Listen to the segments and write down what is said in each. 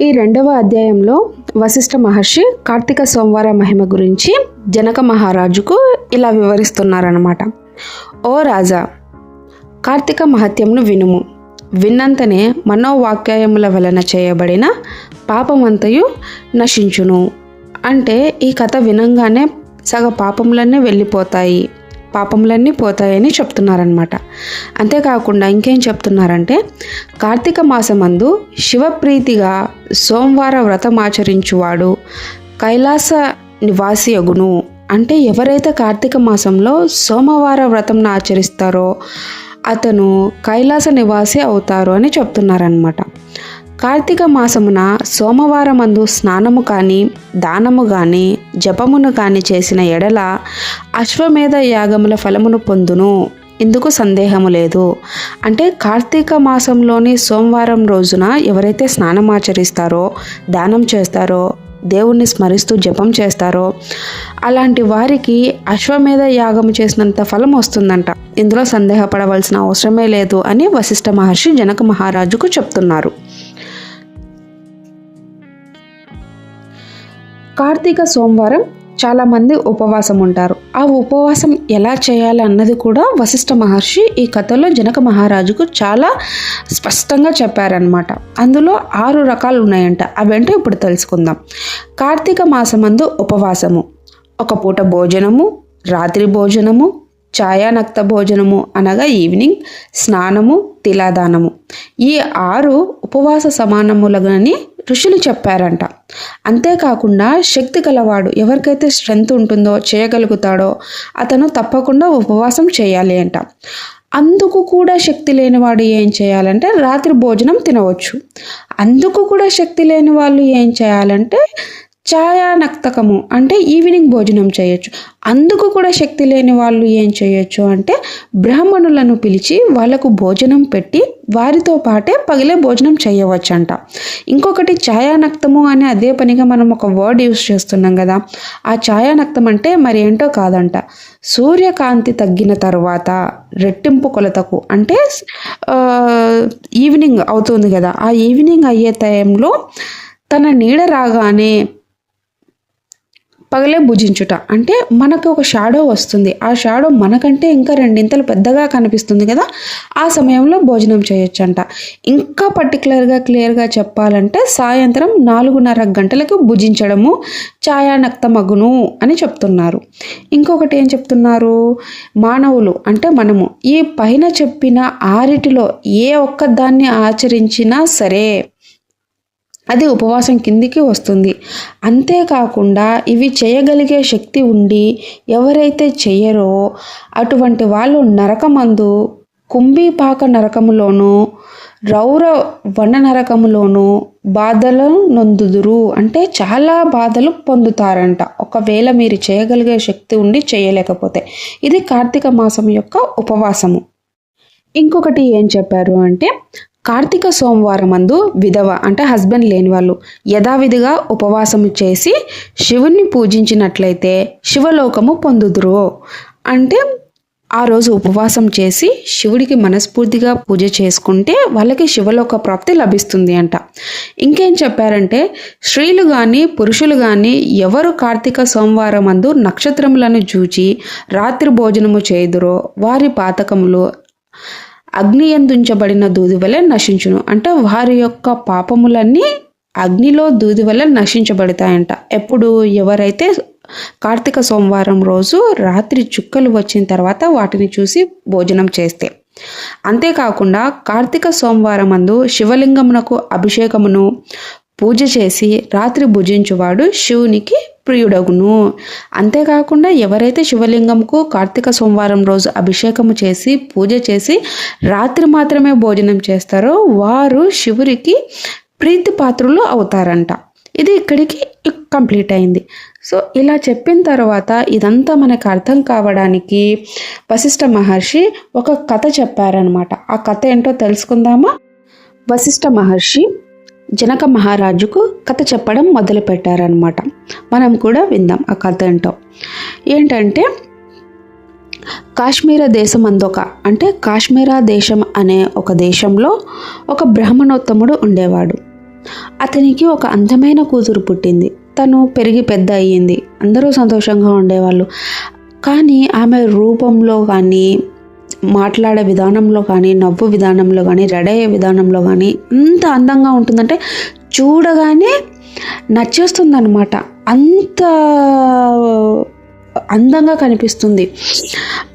ఈ రెండవ అధ్యాయంలో వశిష్ఠ మహర్షి కార్తీక సోమవార మహిమ గురించి జనక మహారాజుకు ఇలా వివరిస్తున్నారన్నమాట. ఓ రాజా కార్తీక మహత్యంను వినుము. విన్నంతనే మనోవాక్యాయముల వలన చేయబడిన పాపమంతయు నశించును. అంటే ఈ కథ వినంగానే సగ పాపములన్నీ వెళ్ళిపోతాయి. పాపములన్నీ పోతాయని చెప్తున్నారనమాట అంతేకాకుండా ఇంకేం చెప్తున్నారంటే కార్తీక మాసమందు శివప్రీతిగా సోమవార వ్రతం ఆచరించువాడు కైలాస నివాసియగును అంటే ఎవరైతే కార్తీక మాసంలో సోమవార వ్రతంను ఆచరిస్తారో అతను కైలాస నివాసి అవుతారు అని చెప్తున్నారనమాట కార్తీక మాసమున సోమవారమందు స్నానము కానీ దానము కానీ జపమును కానీ చేసిన ఎడల అశ్వమేధ యాగముల ఫలమును పొందును. ఇందుకు సందేహము లేదు. అంటే కార్తీక మాసంలోని సోమవారం రోజున ఎవరైతే స్నానం ఆచరిస్తారో దానం చేస్తారో దేవుణ్ణి స్మరిస్తూ జపం చేస్తారో అలాంటి వారికి అశ్వమేధ యాగం చేసినంత ఫలం వస్తుందంట. ఇందులో సందేహపడవలసిన అవసరమే లేదు అని వశిష్ఠ మహర్షి జనక మహారాజుకు చెప్తున్నారు. కార్తీక సోమవారం చాలామంది ఉపవాసం ఉంటారు. ఆ ఉపవాసం ఎలా చేయాలి అన్నది కూడా వశిష్ఠ మహర్షి ఈ కథలో జనక మహారాజుకు చాలా స్పష్టంగా చెప్పారనమాట అందులో ఆరు రకాలు ఉన్నాయంట. అవేంటో ఇప్పుడు తెలుసుకుందాం. కార్తీక మాసమందు ఉపవాసము. ఒక పూట భోజనము రాత్రి భోజనము ఛాయానక్త భోజనము అనగా ఈవినింగ్ స్నానము తిలాదానము. ఈ ఆరు ఉపవాస సమానములుగాని ఋషులు చెప్పారంట. అంతేకాకుండా శక్తి గలవాడు ఎవరికైతే స్ట్రెంగ్త్ ఉంటుందో చేయగలుగుతాడో అతను తప్పకుండా ఉపవాసం చేయాలి అంట. అందుకు కూడా శక్తి లేనివాడు ఏం చేయాలంటే రాత్రి భోజనం తినవచ్చు. అందుకు కూడా శక్తి లేని వాళ్ళు ఏం చేయాలంటే ఛాయానక్తకము అంటే ఈవినింగ్ భోజనం చేయొచ్చు. అందుకు కూడా శక్తి లేని వాళ్ళు ఏం చేయొచ్చు అంటే బ్రాహ్మణులను పిలిచి వాళ్ళకు భోజనం పెట్టి వారితో పాటే పగిలే భోజనం చేయవచ్చు అంట ఇంకొకటి ఛాయానక్తము అని అదే పనిగా మనం ఒక వర్డ్ యూస్ చేస్తున్నాం కదా ఆ ఛాయానక్తం అంటే మరి ఏంటో కాదంట. సూర్యకాంతి తగ్గిన తర్వాత రెట్టింపు కొలతకు అంటే ఈవినింగ్ అవుతుంది కదా ఆ ఈవినింగ్ అయ్యే టైంలో తన నీడ రాగానే పగలే భుజించుట. అంటే మనకు ఒక షాడో వస్తుంది. ఆ షాడో మనకంటే ఇంకా రెండింతలు పెద్దగా కనిపిస్తుంది కదా ఆ సమయంలో భోజనం చేయొచ్చు అంట ఇంకా పర్టికులర్గా క్లియర్గా చెప్పాలంటే సాయంత్రం నాలుగున్నర గంటలకు భుజించడము ఛాయానక్తమగును అని చెప్తున్నారు. ఇంకొకటి ఏం చెప్తున్నారు? మానవులు అంటే మనము ఈ పైన చెప్పిన ఆరిటిలో ఏ ఒక్కదాన్ని ఆచరించినా సరే అది ఉపవాసం కిందికి వస్తుంది. అంతేకాకుండా ఇవి చేయగలిగే శక్తి ఉండి ఎవరైతే చెయ్యరో అటువంటి వాళ్ళు నరకమందు కుంభీపాక నరకములోను రౌర వన నరకములోను బాధలు నొందుదురు. అంటే చాలా బాధలు పొందుతారంట. ఒకవేళ మీరు చేయగలిగే శక్తి ఉండి చేయలేకపోతే. ఇది కార్తీక మాసం యొక్క ఉపవాసము. ఇంకొకటి ఏం చెప్పారు అంటే కార్తీక సోమవారం అందు విధవ అంటే హస్బెండ్ లేని వాళ్ళు యథావిధిగా ఉపవాసం చేసి శివుణ్ణి పూజించినట్లయితే శివలోకము పొందుదురు. అంటే ఆ రోజు ఉపవాసం చేసి శివుడికి మనస్ఫూర్తిగా పూజ చేసుకుంటే వాళ్ళకి శివలోక ప్రాప్తి లభిస్తుంది అంట. ఇంకేం చెప్పారంటే స్త్రీలు కానీ పురుషులు కానీ ఎవరు కార్తీక సోమవారం అందు నక్షత్రములను చూచి రాత్రి భోజనము చేయుదురో వారి పాతకములు అగ్ని ఎందుంచబడిన దూది వల్ల నశించును. అంటే వారి యొక్క పాపములన్నీ అగ్నిలో దూది వల్ల నశించబడతాయంట. ఎప్పుడు ఎవరైతే కార్తీక సోమవారం రోజు రాత్రి చుక్కలు వచ్చిన తర్వాత వాటిని చూసి భోజనం చేస్తే. అంతేకాకుండా కార్తీక సోమవారం అందు శివలింగమునకు అభిషేకమును పూజ చేసి రాత్రి భుజించువాడు శివునికి ప్రియుడగును. అంతేకాకుండా ఎవరైతే శివలింగంకు కార్తీక సోమవారం రోజు అభిషేకము చేసి పూజ చేసి రాత్రి మాత్రమే భోజనం చేస్తారో వారు శివుడికి ప్రీతి పాత్రులు అవుతారంట. ఇది ఇక్కడికి కంప్లీట్ అయింది. సో ఇలా చెప్పిన తర్వాత ఇదంతా మనకు అర్థం కావడానికి వశిష్ఠ మహర్షి ఒక కథ చెప్పారనమాట ఆ కథ ఏంటో తెలుసుకుందామా? వశిష్ఠ మహర్షి జనక మహారాజుకు కథ చెప్పడం మొదలుపెట్టారనమాట మనం కూడా విందాం ఆ కథ ఏంటో. ఏంటంటే కాశ్మీర దేశం అందొక అంటే కాశ్మీరా దేశం అనే ఒక దేశంలో ఒక బ్రాహ్మణోత్తముడు ఉండేవాడు. అతనికి ఒక అందమైన కూతురు పుట్టింది. తను పెరిగి పెద్ద అయ్యింది. అందరూ సంతోషంగా ఉండేవాళ్ళు. కానీ ఆమె రూపంలో కానీ మాట్లాడే విధానంలో కానీ నవ్వు విధానంలో కానీ రెడీ అయ్యే విధానంలో కానీ ఎంత అందంగా ఉంటుందంటే చూడగానే నచ్చేస్తుందన్నమాట. అంత అందంగా కనిపిస్తుంది.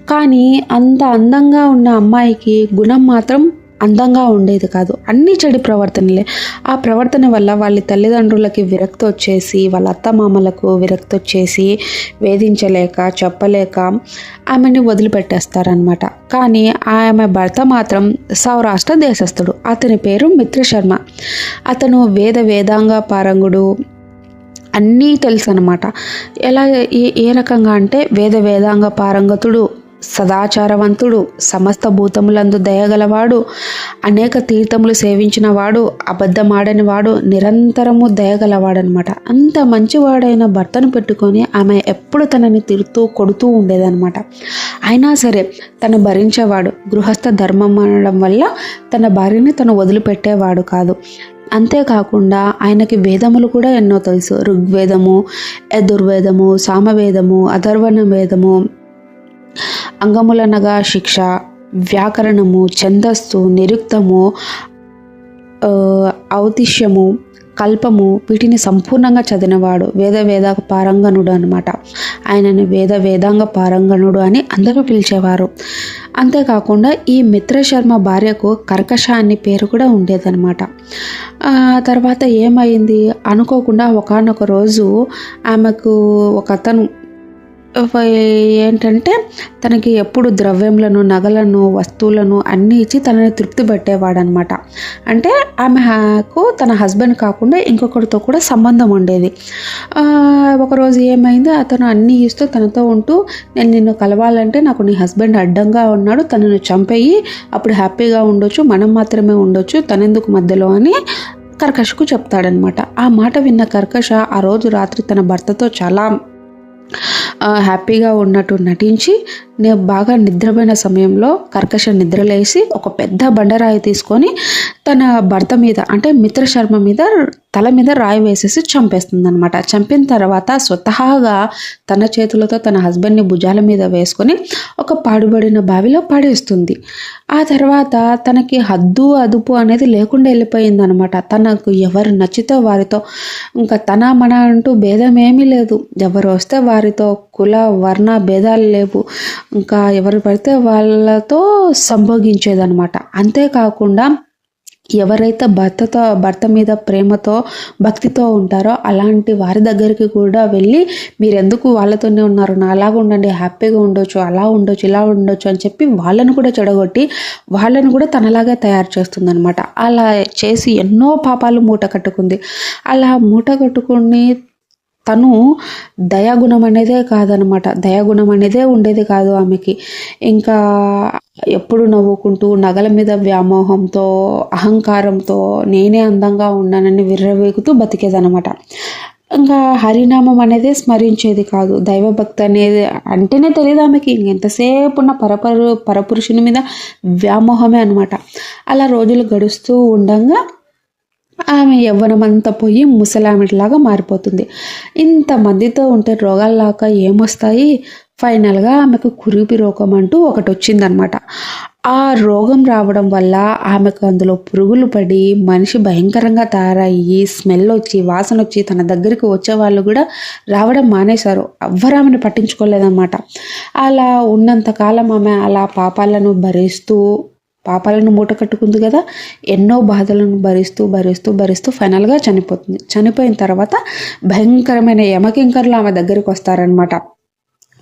కానీ అంత అందంగా ఉన్న అమ్మాయికి గుణం మాత్రం అందంగా ఉండేది కాదు. అన్ని చెడు ప్రవర్తనలే. ఆ ప్రవర్తన వల్ల వాళ్ళ తల్లిదండ్రులకి విరక్తి వచ్చేసి వాళ్ళ అత్తమామలకు విరక్తి వచ్చేసి వేధించలేక చెప్పలేక ఆమెని వదిలిపెట్టేస్తారనమాట కానీ ఆమె భర్త మాత్రం సౌరాష్ట్ర దేశస్థుడు. అతని పేరు మిత్ర శర్మ. అతను వేద వేదాంగ పారంగుడు. అన్నీ తెలుసు అనమాట ఎలా ఏ ఏ రకంగా అంటే వేద వేదాంగ పారంగతుడు సదాచారవంతుడు సమస్త భూతములందు దయగలవాడు అనేక తీర్థములు సేవించినవాడు అబద్ధమాడనివాడు నిరంతరము దయగలవాడనమాట. అంత మంచివాడైన భర్తను పెట్టుకొని ఆమె ఎప్పుడు తనని తిరుతూ కొడుతూ ఉండేదనమాట. అయినా సరే తను భరించేవాడు. గృహస్థ ధర్మం అనడం వల్ల తన భార్యని తను వదిలిపెట్టేవాడు కాదు. అంతేకాకుండా ఆయనకి వేదములు కూడా ఎన్నో తెలుసు. ఋగ్వేదము యదుర్వేదము సామవేదము అధర్వణ వేదము అంగములనగా శిక్ష వ్యాకరణము ఛందస్సు నిరుక్తము ఔతిష్యము కల్పము వీటిని సంపూర్ణంగా చదివినవాడు వేద వేద పారంగణుడు అనమాట ఆయనను వేద వేదాంగ పారంగణుడు అని అందరూ పిలిచేవారు. అంతేకాకుండా ఈ మిత్రశర్మ భార్యకు కర్కశ అనే పేరు కూడా ఉండేదన్నమాట. తర్వాత ఏమైంది? అనుకోకుండా ఒకనొక రోజు ఆమెకు ఒక అతను ఏంటంటే తనకి ఎప్పుడు ద్రవ్యములను నగలను వస్తువులను అన్నీ ఇచ్చి తనని తృప్తి పెట్టేవాడనమాట. అంటే ఆమెకు తన హస్బెండ్ కాకుండా ఇంకొకరితో కూడా సంబంధం ఉండేది. ఒకరోజు ఏమైంది అతను అన్నీ ఇస్తూ తనతో ఉంటూ నేను నిన్ను కలవాలంటే నాకు నీ హస్బెండ్ అడ్డంగా ఉన్నాడు తనను చంపేయి అప్పుడు హ్యాపీగా ఉండొచ్చు మనం మాత్రమే ఉండొచ్చు తనెందుకు మధ్యలో అని కర్కశకు చెప్తాడనమాట. ఆ మాట విన్న కర్కశ ఆ రోజు రాత్రి తన భర్తతో చాలా హ్యాపీగా ఉన్నట్టు నటించి నేను బాగా నిద్రపోయిన సమయంలో కర్కశ నిద్రలేసి ఒక పెద్ద బండరాయి తీసుకొని తన భర్త మీద అంటే మిత్రశర్మ మీద తల మీద రాయి వేసేసి చంపేస్తుంది అనమాట చంపిన తర్వాత స్వతహాగా తన చేతులతో తన హస్బెండ్ని భుజాల మీద వేసుకొని ఒక పాడుబడిన బావిలో పడేస్తుంది. ఆ తర్వాత తనకి హద్దు అదుపు అనేది లేకుండా వెళ్ళిపోయింది అనమాట తనకు ఎవరు నచ్చితే వారితో ఇంకా తన మన అంటూ భేదం ఏమీ లేదు. ఎవరు వస్తే వారితో కుల వర్ణ భేదాలు లేవు. ఇంకా ఎవరు పడితే వాళ్ళతో సంభోగించేదనమాట అంతేకాకుండా ఎవరైతే భర్తతో భర్త మీద ప్రేమతో భక్తితో ఉంటారో అలాంటి వారి దగ్గరికి కూడా వెళ్ళి మీరు ఎందుకు వాళ్ళతోనే ఉన్నారు? నా అలాగ ఉండండి హ్యాపీగా ఉండొచ్చు అలా ఉండొచ్చు ఇలా ఉండొచ్చు అని చెప్పి వాళ్ళను కూడా చెడగొట్టి వాళ్ళను కూడా తనలాగా తయారు చేస్తుంది అలా చేసి ఎన్నో పాపాలు మూట కట్టుకుంది. అలా మూట కట్టుకుని తను దయాగుణం అనేదే కాదనమాట. దయాగుణం అనేదే ఉండేది కాదు ఆమెకి. ఇంకా ఎప్పుడు నవ్వుకుంటూ నగల మీద వ్యామోహంతో అహంకారంతో నేనే అందంగా ఉన్నానని విర్రవేగుతూ బతికేదనమాట. ఇంకా హరినామం అనేది స్మరించేది కాదు. దైవభక్తి అనేది అంటేనే తెలియదు ఆమెకి. ఇంకెంతసేపు ఉన్న పరపరు పరపురుషుని మీద వ్యామోహమే అనమాట. అలా రోజులు గడుస్తూ ఉండగా ఆమె యవ్వనమంతా పోయి ముసలామెట్లాగా మారిపోతుంది. ఇంతమందితో ఉంటే రోగాల్లాగా ఏమొస్తాయి? ఫైనల్గా ఆమెకు కురిపి రోగం అంటూ ఒకటి వచ్చిందనమాట ఆ రోగం రావడం వల్ల ఆమెకు అందులో పురుగులు పడి మనిషి భయంకరంగా తయారయ్యి స్మెల్ వచ్చి వాసన వచ్చి తన దగ్గరికి వచ్చే వాళ్ళు కూడా రావడం మానేశారు. ఎవ్వరు ఆమెను పట్టించుకోలేదన్నమాట అలా ఉన్నంతకాలం ఆమె అలా పాపాలను భరిస్తూ పాపాలను మూట కట్టుకుంది కదా. ఎన్నో బాధలను భరిస్తూ భరిస్తూ భరిస్తూ ఫైనల్గా చనిపోతుంది. చనిపోయిన తర్వాత భయంకరమైన యమకింకర్లు ఆమె దగ్గరికి వస్తారనమాట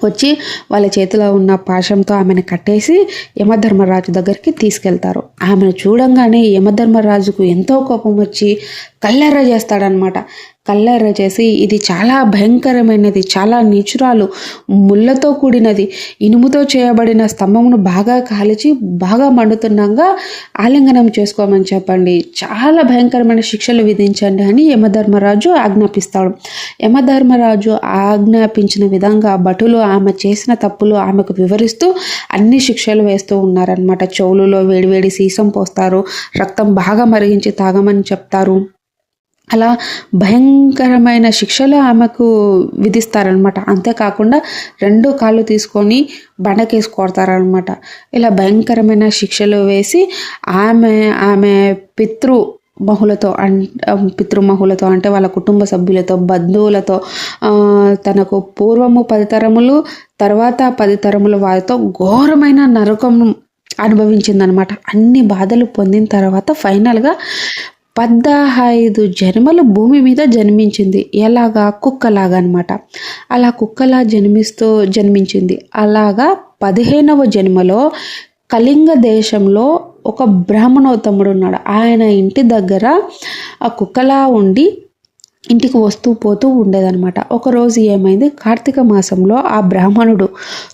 వచ్చి వాళ్ళ చేతిలో ఉన్న పాశంతో ఆమెను కట్టేసి యమధర్మరాజు దగ్గరికి తీసుకెళ్తారు. ఆమెను చూడంగానే యమధర్మరాజుకు ఎంతో కోపం వచ్చి కల్లెర్ర చేస్తాడనమాట కల్లర్ చేసి ఇది చాలా భయంకరమైనది చాలా నీచురాలు ముళ్ళతో కూడినది. ఇనుముతో చేయబడిన స్తంభమును బాగా కాల్చి బాగా మండుతున్నాగా ఆలింగనం చేసుకోమని చెప్పండి. చాలా భయంకరమైన శిక్షలు విధించండి అని యమధర్మరాజు ఆజ్ఞాపిస్తాడు. యమధర్మరాజు ఆజ్ఞాపించిన విధంగా భటులు ఆమె చేసిన తప్పులు ఆమెకు వివరిస్తూ అన్ని శిక్షలు వేస్తూ ఉన్నారనమాట చెవులలో వేడివేడి సీసం పోస్తారు రక్తం బాగా మరిగించి తాగమని చెప్తారు. అలా భయంకరమైన శిక్షలు ఆమెకు విధిస్తారనమాట అంతేకాకుండా రెండు కాళ్ళు తీసుకొని బండకేసి కొడతారనమాట ఇలా భయంకరమైన శిక్షలు వేసి ఆమె ఆమె పితృ మహులతో అం పితృమహులతో అంటే వాళ్ళ కుటుంబ సభ్యులతో బంధువులతో తనకు పూర్వము పది తరములు తర్వాత పది తరములు వారితో ఘోరమైన నరకం అనుభవించిందనమాట అన్ని బాధలు పొందిన తర్వాత ఫైనల్గా పద్దహైదు జన్మలు భూమి మీద జన్మించింది. ఎలాగా? కుక్కలాగా అనమాట అలా కుక్కలా జన్మిస్తూ జన్మించింది. అలాగా పదిహేనవ జన్మలో కళింగ దేశంలో ఒక బ్రాహ్మణోత్తముడు ఉన్నాడు. ఆయన ఇంటి దగ్గర ఆ కుక్కలా ఉండి ఇంటికి వస్తూ పోతూ ఉండేదన్నమాట. ఒకరోజు ఏమైంది? కార్తీక మాసంలో ఆ బ్రాహ్మణుడు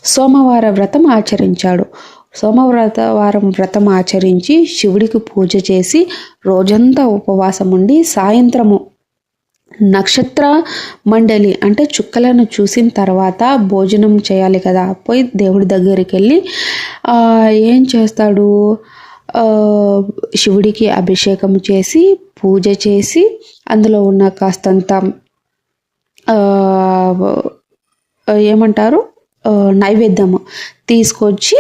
సోమవార వ్రతం ఆచరించాడు. సోమవ్రత వారం వ్రతం ఆచరించి శివుడికి పూజ చేసి రోజంతా ఉపవాసం ఉండి సాయంత్రము నక్షత్ర మండలి అంటే చుక్కలను చూసిన తర్వాత భోజనం చేయాలి కదా. పోయి దేవుడి దగ్గరికి వెళ్ళి ఏం చేస్తాడు? శివుడికి అభిషేకం చేసి పూజ చేసి అందులో ఉన్న కాస్తంత ఏమంటారు? నైవేద్యము తీసుకొచ్చి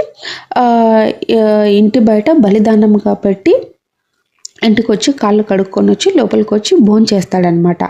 ఇంటి బయట బలిదానంగా పెట్టి ఇంటికి వచ్చి కాళ్ళు కడుక్కొని వచ్చి లోపలికి వచ్చి భోజనం చేస్తాడనమాట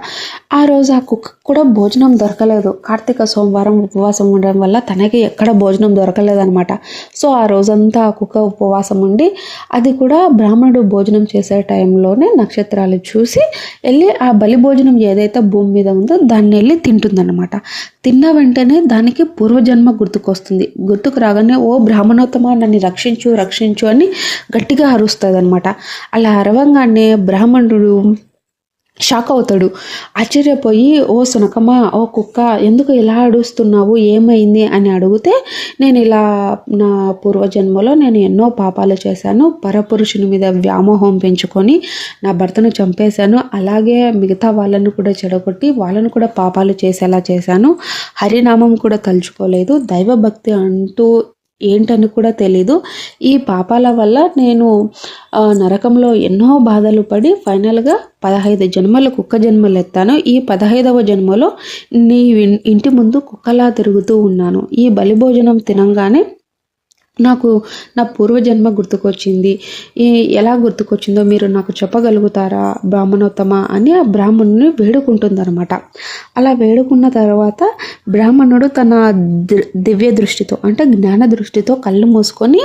ఆ రోజు ఆ కుక్క కూడా భోజనం దొరకలేదు. కార్తీక సోమవారం ఉపవాసం ఉండడం వల్ల తనకి ఎక్కడ భోజనం దొరకలేదనమాట సో ఆ రోజంతా ఆ కుక్క ఉపవాసం ఉండి అది కూడా బ్రాహ్మణుడు భోజనం చేసే టైంలోనే నక్షత్రాలు చూసి వెళ్ళి ఆ బలి భోజనం ఏదైతే భూమి మీద ఉందో దాన్ని వెళ్ళి తింటుందన్నమాట. తిన్న వెంటనే దానికి పూర్వజన్మ గుర్తుకొస్తుంది. గుర్తుకు రాగానే ఓ బ్రాహ్మణోత్తమ నన్ను రక్షించు రక్షించు అని గట్టిగా అరుస్తుంది అనమాట అలా అరవ చూడంగానే బ్రాహ్మణుడు షాక్ అవుతాడు. ఆశ్చర్యపోయి ఓ సునకమా ఓ కుక్క ఎందుకు ఇలా అడుస్తున్నావు? ఏమైంది? అని అడిగితే నేను ఇలా నా పూర్వజన్మలో నేను ఎన్నో పాపాలు చేశాను. పరపురుషుని మీద వ్యామోహం పెంచుకొని నా భర్తను చంపేశాను. అలాగే మిగతా వాళ్ళను కూడా చెడగొట్టి వాళ్ళను కూడా పాపాలు చేసేలా చేశాను. హరినామం కూడా తలుచుకోలేదు. దైవభక్తి అంటూ ఏంటని కూడా తెలీదు. ఈ పాపాల వల్ల నేను నరకంలో ఎన్నో బాధలు పడి ఫైనల్గా పదహైదు జన్మలు కుక్క జన్మలు ఎత్తాను. ఈ పదహైదవ జన్మలో నీ ఇంటి ముందు కుక్కలా తిరుగుతూ ఉన్నాను. ఈ బలిభోజనం తినంగానే నాకు నా పూర్వజన్మ గుర్తుకొచ్చింది. ఎలా గుర్తుకొచ్చిందో మీరు నాకు చెప్పగలుగుతారా? బ్రాహ్మణోత్తమ అని ఆ బ్రాహ్మణుని వేడుకుంటుందన్నమాట. అలా వేడుకున్న తర్వాత బ్రాహ్మణుడు తన దివ్య దృష్టితో అంటే జ్ఞాన దృష్టితో కళ్ళు మూసుకొని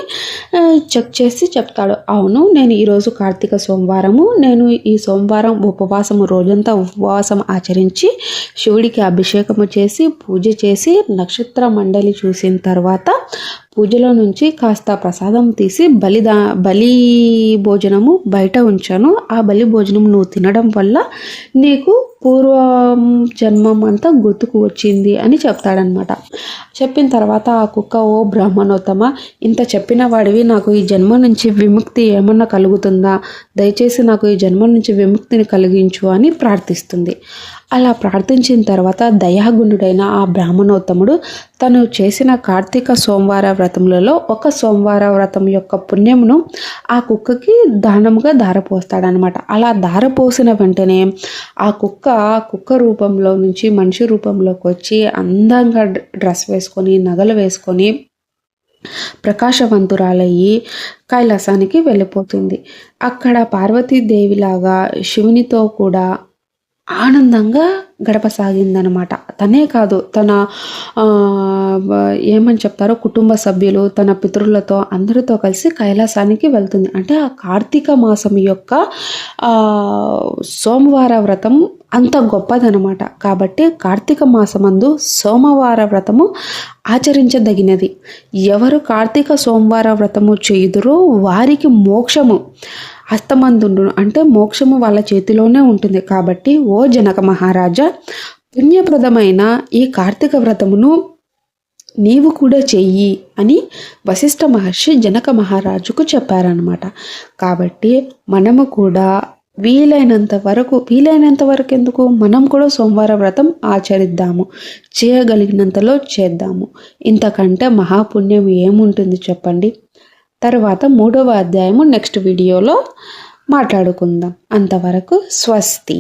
చెక్ చేసి చెప్తాడు. అవును నేను ఈరోజు కార్తీక సోమవారము. నేను ఈ సోమవారం ఉపవాసము రోజంతా ఉపవాసం ఆచరించి శివుడికి అభిషేకము చేసి పూజ చేసి నక్షత్ర మండలి చూసిన తర్వాత పూజలో నుంచి కాస్త ప్రసాదం తీసి బలిదా బలి భోజనము బయట ఉంచాను. ఆ బలి భోజనం నువ్వు తినడం వల్ల నీకు పూర్వం జన్మం అంతా గుర్తుకు వచ్చింది అని చెప్తాడనమాట చెప్పిన తర్వాత ఆ కుక్క ఓ బ్రాహ్మణోత్తమ ఇంత చెప్పిన వాడివి నాకు ఈ జన్మ నుంచి విముక్తి ఏమన్నా కలుగుతుందా? దయచేసి నాకు ఈ జన్మ నుంచి విముక్తిని కలిగించు అని ప్రార్థిస్తుంది. అలా ప్రార్థించిన తర్వాత దయాగుండుడైన ఆ బ్రాహ్మణోత్తముడు తను చేసిన కార్తీక సోమవార వ్రతములలో ఒక సోమవార వ్రతం యొక్క పుణ్యమును ఆ కుక్కకి దానముగా ధారపోస్తాడనమాట అలా ధారపోసిన వెంటనే ఆ కుక్క కుక్క రూపంలో నుంచి మనిషి రూపంలోకి వచ్చి అందంగా డ్రెస్ వేసుకొని నగలు వేసుకొని ప్రకాశవంతురాలయ్యి కైలాసానికి వెళ్ళిపోతుంది. అక్కడ పార్వతీదేవిలాగా శివునితో కూడా ఆనందంగా గడపసాగిందనమాట. తనే కాదు తన ఏమని చెప్తారో కుటుంబ సభ్యులు తన పితృలతో అందరితో కలిసి కైలాసానికి వెళ్తుంది. అంటే ఆ కార్తీక మాసం యొక్క సోమవార వ్రతం అంత గొప్పదనమాట. కాబట్టి కార్తీక మాసమందు సోమవార వ్రతము ఆచరించదగినది. ఎవరు కార్తీక సోమవార వ్రతము చేయుదురో వారికి మోక్షము. హస్తమందుండును. అంటే మోక్షము వాళ్ళ చేతిలోనే ఉంటుంది. కాబట్టి ఓ జనక మహారాజా పుణ్యప్రదమైన ఈ కార్తీక వ్రతమును నీవు కూడా చెయ్యి అని వశిష్ఠ మహర్షి జనక మహారాజుకు చెప్పారనమాట కాబట్టి మనము కూడా వీలైనంత వరకు వీలైనంత వరకు ఎందుకు? మనం కూడా సోమవార వ్రతం ఆచరిద్దాము. చేయగలిగినంతలో చేద్దాము. ఇంతకంటే మహాపుణ్యం ఏముంటుంది చెప్పండి? తర్వాత మూడవ అధ్యాయము నెక్స్ట్ వీడియోలో మాట్లాడుకుందాం. అంతవరకు స్వస్తి.